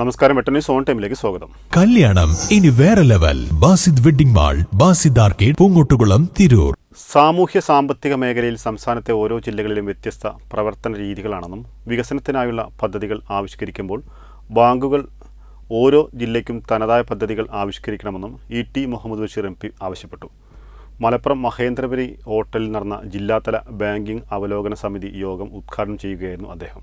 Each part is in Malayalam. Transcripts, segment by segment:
നമസ്കാരം വെട്ടന്യൂസ് ഓൺ ടൈമിലേക്ക് സ്വാഗതം. കല്യാണം ഇനി വേറെ level. Basid wedding mall Basid arcade Poongottukulam Tirur. സാമൂഹ്യ സാമ്പത്തിക മേഖലയിൽ സംസ്ഥാനത്തെ ഓരോ ജില്ലകളിലും വ്യത്യസ്ത പ്രവർത്തന രീതികളാണെന്നും വികസനത്തിനായുള്ള പദ്ധതികൾ ആവിഷ്കരിക്കുമ്പോൾ ബാങ്കുകൾ ഓരോ ജില്ലയ്ക്കും തനതായ പദ്ധതികൾ ആവിഷ്കരിക്കണമെന്നും E T Muhammad Basheer M P ആവശ്യപ്പെട്ടു. മലപ്പുറം മഹേന്ദ്രപുരി ഹോട്ടലിൽ നടന്ന ജില്ലാതല ബാങ്കിംഗ് അവലോകന സമിതി യോഗം ഉദ്ഘാടനം ചെയ്യുകയായിരുന്നു അദ്ദേഹം.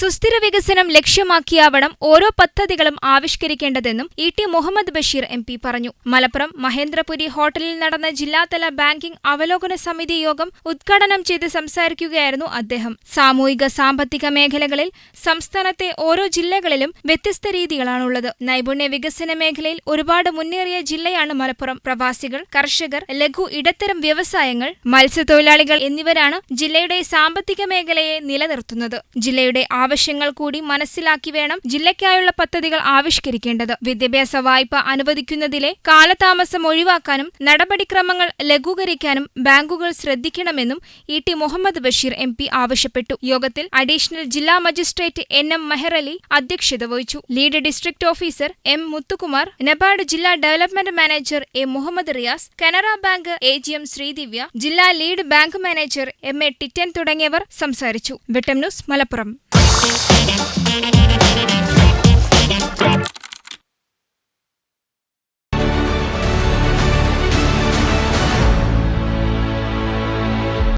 സുസ്ഥിര വികസനം ലക്ഷ്യമാക്കിയാവണം ഓരോ പദ്ധതികളും ആവിഷ്കരിക്കേണ്ടതെന്നും E T Muhammad Basheer M P പറഞ്ഞു. മലപ്പുറം മഹേന്ദ്രപുരി ഹോട്ടലിൽ നടന്ന ജില്ലാതല ബാങ്കിംഗ് അവലോകന സമിതി യോഗം ഉദ്ഘാടനം ചെയ്ത് സംസാരിക്കുകയായിരുന്നു അദ്ദേഹം. സാമൂഹിക സാമ്പത്തിക മേഖലകളിൽ സംസ്ഥാനത്തെ ഓരോ ജില്ലകളിലും വ്യത്യസ്ത രീതികളാണുള്ളത്. നൈപുണ്യ വികസന മേഖലയിൽ ഒരുപാട് മുന്നേറിയ ജില്ലയാണ് മലപ്പുറം. പ്രവാസികൾ കർഷകർ ലഘു ഇടത്തരം വ്യവസായങ്ങൾ മത്സ്യത്തൊഴിലാളികൾ എന്നിവരാണ് ജില്ലയുടെ സാമ്പത്തിക മേഖലയെ നിലനിർത്തുന്നത്. ജില്ലയുടെ ആവശ്യങ്ങൾ കൂടി മനസ്സിലാക്കി വേണം ജില്ലയ്ക്കായുള്ള പദ്ധതികൾ ആവിഷ്കരിക്കേണ്ടത്. വിദ്യാഭ്യാസ വായ്പ അനുവദിക്കുന്നതിലെ കാലതാമസം ഒഴിവാക്കാനും നടപടിക്രമങ്ങൾ ലഘൂകരിക്കാനും ബാങ്കുകൾ ശ്രദ്ധിക്കണമെന്നും E T Muhammad Basheer M P ആവശ്യപ്പെട്ടു. യോഗത്തിൽ അഡീഷണൽ ജില്ലാ മജിസ്ട്രേറ്റ് എൻ എം മെഹറലി അധ്യക്ഷത വഹിച്ചു. Lead district officer M Muthukumar NABARD ജില്ലാ development manager A Muhammad Riyas Canara bank A G M Sreedivya ജില്ലാ lead bank manager M A Titan തുടങ്ങിയവർ സംസാരിച്ചു. Vettam news Malappuram. Thank you.